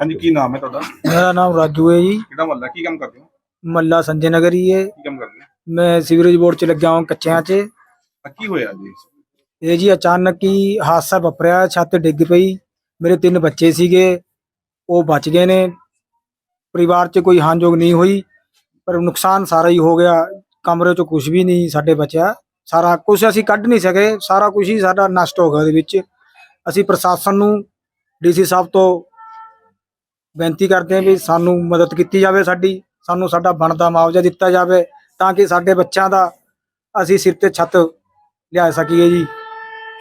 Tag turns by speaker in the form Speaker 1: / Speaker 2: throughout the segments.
Speaker 1: ਹਾਂਜੀ। ਕੀ ਨਾਮ ਹੈ ਤੁਹਾਡਾ?
Speaker 2: ਮੇਰਾ ਨਾਮ ਰਾਜੂ ਹੈ ਜੀ।
Speaker 1: ਕਿਹੜਾ ਮਹੱਲਾ ਕੀ ਕੰਮ ਕਰਦੇ ਹੋ?
Speaker 2: ਮੱਲਾ ਸੰਜੇ ਨਗਰ ਹੀ। ਹੈ
Speaker 1: ਕੀ ਕੰਮ ਕਰਦੇ ਹੋ?
Speaker 2: ਮੈਂ ਸੀਵਰੇਜ ਬੋਰਡ 'ਚ ਲੱਗਿਆ ਹਾਂ ਕੱਚਿਆਂ 'ਚ।
Speaker 1: ਆ ਕੀ ਹੋਇਆ ਜੀ?
Speaker 2: ਇਹ ਜੀ ਅਚਾਨਕ ਹੀ ਹਾਦਸਾ ਵਾਪਰਿਆ ਛੱਤ ਡਿੱਗ ਪਈ। ਮੇਰੇ ਤਿੰਨ ਬੱਚੇ ਸੀਗੇ ਉਹ ਬਚ ਗਏ ਨੇ। ਪਰਿਵਾਰ 'ਚ ਕੋਈ ਹਾਨਯੋਗ ਨਹੀਂ ਹੋਈ ਪਰ ਨੁਕਸਾਨ ਸਾਰਾ ਹੀ ਹੋ ਗਿਆ। ਕਮਰੇ 'ਚ ਕੁਝ ਵੀ ਨਹੀਂ ਸਾਡੇ ਬਚਿਆ। ਸਾਰਾ ਕੁਝ ਅਸੀਂ ਕੱਢ ਨਹੀਂ ਸਕੇ। ਸਾਰਾ ਕੁਝ ਹੀ ਸਾਡਾ ਨਸ਼ਟ ਹੋ ਗਿਆ ਉਹਦੇ ਵਿੱਚ। ਅਸੀਂ ਪ੍ਰਸ਼ਾਸਨ ਨੂੰ ਡੀਸੀ ਸਾਹਿਬ ਤੋਂ ਬੇਨਤੀ ਕਰਦੇ ਹਾਂ ਵੀ ਸਾਨੂੰ ਮਦਦ ਕੀਤੀ ਜਾਵੇ ਸਾਡੀ। ਸਾਨੂੰ ਸਾਡਾ ਬਣਦਾ ਮੁਆਵਜ਼ਾ ਦਿੱਤਾ ਜਾਵੇ ਤਾਂ ਕਿ ਸਾਡੇ ਬੱਚਿਆਂ ਦਾ ਅਸੀਂ ਸਿਰ ਤੇ ਛੱਤ ਲਿਆ ਸਕੀਏ ਜੀ।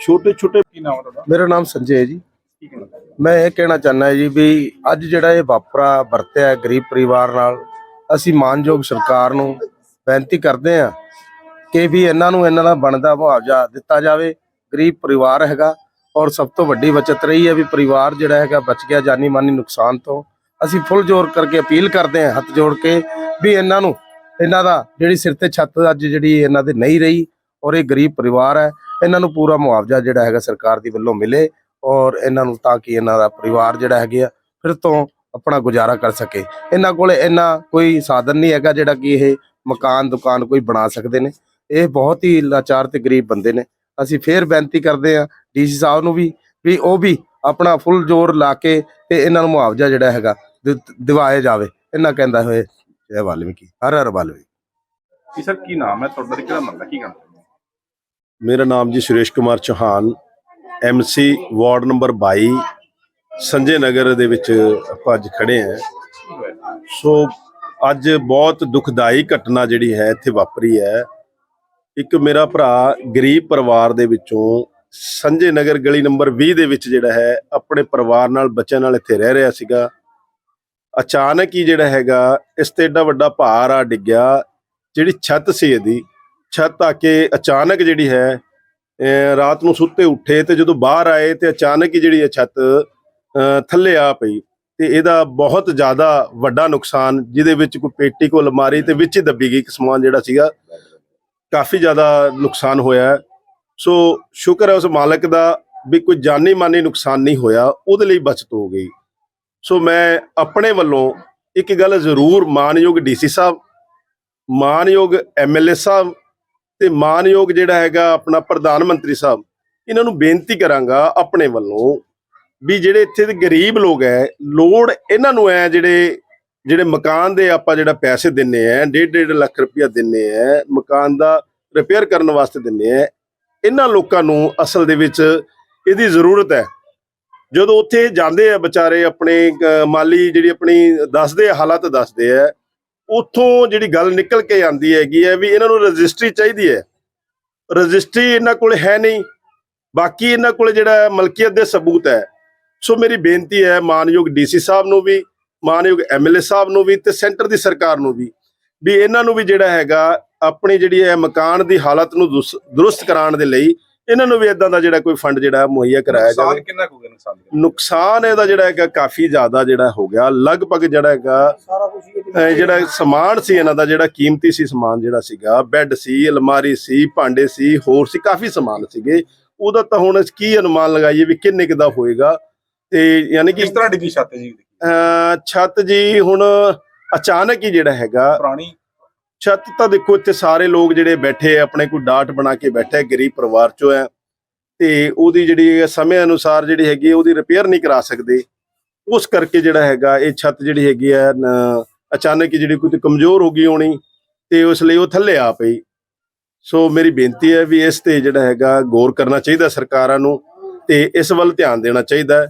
Speaker 3: ਛੋਟੇ ਛੋਟੇ
Speaker 1: ਕੀ ਨਾਮ ਹੈ ਤੁਹਾਡਾ?
Speaker 3: ਮੇਰਾ ਨਾਮ ਸੰਜੇ ਹੈ ਜੀ।
Speaker 1: ਕੀ ਕੰਮ ਕਰਦੇ ਹੋ?
Speaker 3: ਮੈਂ ਇਹ ਕਹਿਣਾ ਚਾਹੁੰਦਾ ਜੀ ਵੀ ਅੱਜ ਜਿਹੜਾ ਇਹ ਵਾਪਰਾ, ਵਰਤਿਆ ਗਰੀਬ ਪਰਿਵਾਰ ਨਾਲ, ਅਸੀਂ ਮਾਨਯੋਗ ਸਰਕਾਰ ਨੂੰ ਬੇਨਤੀ ਕਰਦੇ ਹਾਂ ਕਿ ਵੀ ਇਹਨਾਂ ਨੂੰ ਇਹਨਾਂ ਦਾ ਬਣਦਾ ਮੁਆਵਜ਼ਾ ਦਿੱਤਾ ਜਾਵੇ। ਗਰੀਬ ਪਰਿਵਾਰ ਹੈਗਾ ਔਰ ਸਭ ਤੋਂ ਵੱਡੀ ਬਚਤ ਰਹੀ ਹੈ ਵੀ ਪਰਿਵਾਰ ਜਿਹੜਾ ਹੈਗਾ ਬਚ ਗਿਆ ਜਾਨੀ ਮਾਨੀ ਨੁਕਸਾਨ ਤੋਂ। ਅਸੀਂ ਫੁੱਲ ਜ਼ੋਰ ਕਰਕੇ ਅਪੀਲ ਕਰਦੇ ਹਾਂ, ਹੱਥ ਜੋੜ ਕੇ ਵੀ ਇਹਨਾਂ ਨੂੰ ਇਹਨਾਂ ਦਾ ਜਿਹੜੀ ਸਿਰ ਤੇ ਛੱਤ ਅੱਜ ਜਿਹੜੀ ਇਹਨਾਂ ਦੇ ਨਹੀਂ ਰਹੀ ਔਰ ਇਹ ਗਰੀਬ ਪਰਿਵਾਰ ਹੈ, ਇਹਨਾਂ ਨੂੰ ਪੂਰਾ ਮੁਆਵਜ਼ਾ ਜਿਹੜਾ ਹੈਗਾ ਸਰਕਾਰ ਦੀ ਵੱਲੋਂ ਮਿਲੇ। ਔਰ ਇਹਨਾਂ ਨੂੰ ਤਾਂ ਕਿ ਇਹਨਾਂ ਦਾ ਪਰਿਵਾਰ ਜਿਹੜਾ ਹੈਗੇ ਆ ਫਿਰ ਤੋਂ ਆਪਣਾ ਗੁਜ਼ਾਰਾ ਕਰ ਸਕੇ। ਇਹਨਾਂ ਕੋਲੇ ਇੰਨਾ ਕੋਈ ਸਾਧਨ ਨਹੀਂ ਹੈਗਾ ਜਿਹੜਾ ਕਿ ਇਹ ਮਕਾਨ ਦੁਕਾਨ ਕੋਈ ਬਣਾ ਸਕਦੇ ਨੇ। ਇਹ ਬਹੁਤ ਹੀ ਲਾਚਾਰ ਤੇ ਗਰੀਬ ਬੰਦੇ ਨੇ। ਅਸੀਂ ਫੇਰ ਬੇਨਤੀ ਕਰਦੇ ਆ ਡੀਸੀ ਸਾਹਿਬ ਨੂੰ ਵੀ ਵੀ ਉਹ ਵੀ ਆਪਣਾ ਫੁੱਲ ਜ਼ੋਰ ਲਾ ਕੇ ਤੇ ਇਹਨਾਂ ਨੂੰ ਮੁਆਵਜ਼ਾ ਜਿਹੜਾ ਹੈਗਾ ਦਿਵਾਇਆ ਜਾਵੇ। ਇਹਨਾਂ ਕਹਿੰਦਾ ਹੋਏ ਜੈ ਵਾਲਮੀਕੀ ਹਰ ਹਰ ਵਾਲਮੀਕੀ।
Speaker 1: ਕੀ ਸਰ ਕੀ ਨਾਮ ਹੈ? ਤੁਹਾਡਾ ਕਿਹੜਾ ਮਹੱਲਾ ਕੀ ਹੋ?
Speaker 4: ਮੇਰਾ ਨਾਮ ਜੀ Suresh Kumar Chauhan. MC ward number 22 Sanjay Nagar ਦੇ ਵਿੱਚ ਆਪਾਂ ਅੱਜ ਖੜੇ ਆਂ ਸੋ ਅੱਜ ਬਹੁਤ ਦੁਖਦਾਈ ਘਟਨਾ ਜਿਹੜੀ ਹੈ ਇੱਥੇ ਵਾਪਰੀ ਹੈ। ਇੱਕ ਮੇਰਾ ਭਰਾ ਗਰੀਬ ਪਰਿਵਾਰ ਦੇ ਵਿੱਚੋਂ ਸੰਜੇ ਨਗਰ ਗਲੀ ਨੰਬਰ 20 ਦੇ ਵਿੱਚ ਜਿਹੜਾ ਹੈ, ਆਪਣੇ ਪਰਿਵਾਰ ਨਾਲ ਬੱਚਿਆਂ ਨਾਲ ਇੱਥੇ ਰਹਿ ਰਿਹਾ ਸੀਗਾ। ਅਚਾਨਕ ਹੀ ਜਿਹੜਾ ਹੈਗਾ, ਇਸ ਤੇ ਏਡਾ ਵੱਡਾ ਭਾਰ ਆ, ਡਿੱਗਿਆ। ਜਿਹੜੀ ਛੱਤ ਸੀ ਇਹਦੀ, ਛੱਤ ਆ ਕੇ ਅਚਾਨਕ ਜਿਹੜੀ ਹੈ ਰਾਤ ਨੂੰ ਸੁੱਤੇ ਉੱਠੇ ਤੇ ਜਦੋਂ ਬਾਹਰ ਆਏ ਤੇ ਅਚਾਨਕ ਹੀ ਜਿਹੜੀ ਇਹ ਛੱਤ ਥੱਲੇ ਆ ਪਈ ਤੇ ਇਹਦਾ ਬਹੁਤ ਜ਼ਿਆਦਾ ਵੱਡਾ ਨੁਕਸਾਨ ਜਿਹਦੇ ਵਿੱਚ ਕੋਈ ਪੇਟੀ ਕੋ ਅਲਮਾਰੀ ਤੇ ਵਿੱਚ ਹੀ ਦੱਬੀ ਗਈ ਇੱਕ ਸਮਾਨ ਜਿਹੜਾ ਸੀਗਾ, ਕਾਫੀ ਜ਼ਿਆਦਾ ਨੁਕਸਾਨ ਹੋਇਆ ਸੋ ਸ਼ੁਕਰ ਹੈ ਉਸ ਮਾਲਕ ਦਾ ਵੀ ਕੋਈ ਜਾਨੀ ਮਾਨੀ ਨੁਕਸਾਨ ਨਹੀਂ ਹੋਇਆ, ਉਹਦੇ ਲਈ ਬਚਤ ਹੋ ਗਈ। ਸੋ ਮੈਂ ਆਪਣੇ ਵੱਲੋਂ ਇੱਕ ਗੱਲ ਜ਼ਰੂਰ ਮਾਨਯੋਗ ਡੀਸੀ ਸਾਹਿਬ, ਮਾਨਯੋਗ ਐਮਐਲਏ ਸਾਹਿਬ ਤੇ ਮਾਨਯੋਗ ਜਿਹੜਾ ਹੈਗਾ ਆਪਣਾ ਪ੍ਰਧਾਨ ਮੰਤਰੀ ਸਾਹਿਬ, ਇਹਨਾਂ ਨੂੰ ਬੇਨਤੀ ਕਰਾਂਗਾ ਆਪਣੇ ਵੱਲੋਂ ਵੀ ਜਿਹੜੇ ਇੱਥੇ ਦੇ ਗਰੀਬ ਲੋਕ ਹੈ ਲੋੜ ਇਹਨਾਂ ਨੂੰ ਹੈ ਜਿਹੜੇ ਜਿਹੜੇ ਮਕਾਨ ਦੇ ਆਪਾਂ ਜਿਹੜਾ ਪੈਸੇ ਦਿੰਨੇ ਆ ਡੇਢ ਡੇਢ ਲੱਖ ਰੁਪਇਆ ਦਿੰਨੇ ਆ ਮਕਾਨ ਦਾ ਰਿਪੇਅਰ ਕਰਨ ਵਾਸਤੇ ਦਿੰਨੇ ਆ ਇਹਨਾਂ ਲੋਕਾਂ ਨੂੰ ਅਸਲ ਦੇ ਵਿੱਚ ਇਹਦੀ ਜ਼ਰੂਰਤ ਹੈ ਜਦੋਂ ਉੱਥੇ ਜਾਂਦੇ ਆ ਵਿਚਾਰੇ ਆਪਣੇ ਮਾਲੀ ਜਿਹੜੀ ਆਪਣੀ ਦੱਸਦੇ ਆ, ਹਾਲਤ ਦੱਸਦੇ ਆ ਉੱਥੋਂ ਜਿਹੜੀ ਗੱਲ ਨਿਕਲ ਕੇ ਆਂਦੀ ਹੈਗੀ ਹੈ ਵੀ ਇਹਨਾਂ ਨੂੰ ਰਜਿਸਟਰੀ ਚਾਹੀਦੀ ਹੈ। ਰਜਿਸਟਰੀ ਇਹਨਾਂ ਕੋਲ ਹੈ ਨਹੀਂ। ਬਾਕੀ ਇਹਨਾਂ ਕੋਲ ਜਿਹੜਾ ਮਲਕੀਅਤ ਦੇ ਸਬੂਤ ਹੈ। ਸੋ ਮੇਰੀ ਬੇਨਤੀ ਹੈ ਮਾਨਯੋਗ ਡੀਸੀ ਸਾਹਿਬ ਨੂੰ ਵੀ, ਮਾਨਯੋਗ ਐਮਐਲਏ ਸਾਹਿਬ ਨੂੰ ਵੀ ਤੇ ਸੈਂਟਰ ਦੀ ਸਰਕਾਰ ਨੂੰ ਵੀ ਵੀ ਇਹਨਾਂ ਨੂੰ ਵੀ ਜਿਹੜਾ ਹੈਗਾ ਆਪਣੀ ਜਿਹੜੀ ਹੈ ਮਕਾਨ ਦੀ ਹਾਲਤ ਨੂੰ ਦੁਸ- ਦਰੁਸਤ ਕਰਾਉਣ ਦੇ ਲਈ ਇਹਨਾਂ ਨੂੰ ਵੀ ਇਦਾਂ ਦਾ ਜਿਹੜਾ ਕੋਈ ਫੰਡ ਜਿਹੜਾ ਮੁਹੱਈਆ ਕਰਾਇਆ ਜਾਵੇ।
Speaker 1: ਨੁਕਸਾਨ ਕਿੰਨਾ ਹੋ ਗਿਆ ਨੁਕਸਾਨ ਦਾ?
Speaker 4: ਨੁਕਸਾਨ ਇਹਦਾ ਜਿਹੜਾ ਹੈਗਾ ਕਾਫੀ ਜ਼ਿਆਦਾ ਜਿਹੜਾ ਹੋ ਗਿਆ। ਲਗਭਗ ਜਿਹੜਾ ਹੈਗਾ
Speaker 2: ਸਾਰਾ ਕੁਝ ਹੀ
Speaker 4: ਅਹ ਜਿਹੜਾ ਸਮਾਨ ਸੀ ਇਹਨਾਂ ਦਾ ਜਿਹੜਾ ਕੀਮਤੀ ਸੀ ਸਮਾਨ ਜਿਹੜਾ ਸੀਗਾ ਬੈੱਡ ਸੀ ਅਲਮਾਰੀ ਸੀ ਭਾਂਡੇ ਸੀ ਹੋਰ ਸੀ ਕਾਫੀ ਸਮਾਨ ਸੀਗੇ। ਉਹਦਾ ਤਾਂ ਹੁਣ ਕੀ ਅਨੁਮਾਨ ਲਗਾਈਏ ਵੀ ਕਿੰਨੇ ਕੁ ਦਾ ਹੋਏਗਾ? ਤੇ ਯਾਨੀ ਕਿ
Speaker 1: ਕਿਸ ਤਰ੍ਹਾਂ ਡਿੱਗੀ ਛੱਤ ਜੀ?
Speaker 4: ਛੱਤ ਜੀ ਹੁਣ ਅਚਾਨਕ ਹੀ ਜਿਹੜਾ ਹੈਗਾ
Speaker 1: ਪੁਰਾਣੀ
Speaker 4: ਛੱਤ ਤਾਂ ਦੇਖੋ ਇੱਥੇ ਸਾਰੇ ਲੋਕ ਜਿਹੜੇ ਬੈਠੇ ਆ ਆਪਣੇ ਕੋਈ ਡਾਟ ਬਣਾ ਕੇ ਬੈਠੇ ਆ, ਗਰੀਬ ਪਰਿਵਾਰ ਚੋਂ ਹੈ। ਤੇ ਉਹਦੀ ਜਿਹੜੀ ਸਮੇਂ ਅਨੁਸਾਰ ਜਿਹੜੀ ਹੈਗੀ ਉਹਦੀ ਰਿਪੇਅਰ ਨਹੀਂ ਕਰਾ ਸਕਦੇ। ਉਸ ਕਰਕੇ ਜਿਹੜਾ ਹੈਗਾ ਇਹ ਛੱਤ ਜਿਹੜੀ ਹੈਗੀ ਹੈ ਅਚਾਨਕ ਜਿਹੜੀ ਕੋਈ ਕਮਜ਼ੋਰ ਹੋ ਗਈ ਹੋਣੀ ਤੇ ਉਸ ਲਈ ਉਹ ਥੱਲੇ ਆ ਪਈ। ਸੋ ਮੇਰੀ ਬੇਨਤੀ ਹੈ ਵੀ ਇਸ ਤੇ ਜਿਹੜਾ ਹੈਗਾ ਗੌਰ ਕਰਨਾ ਚਾਹੀਦਾ ਸਰਕਾਰਾਂ ਨੂੰ ਤੇ ਇਸ ਵੱਲ ਧਿਆਨ ਦੇਣਾ ਚਾਹੀਦਾ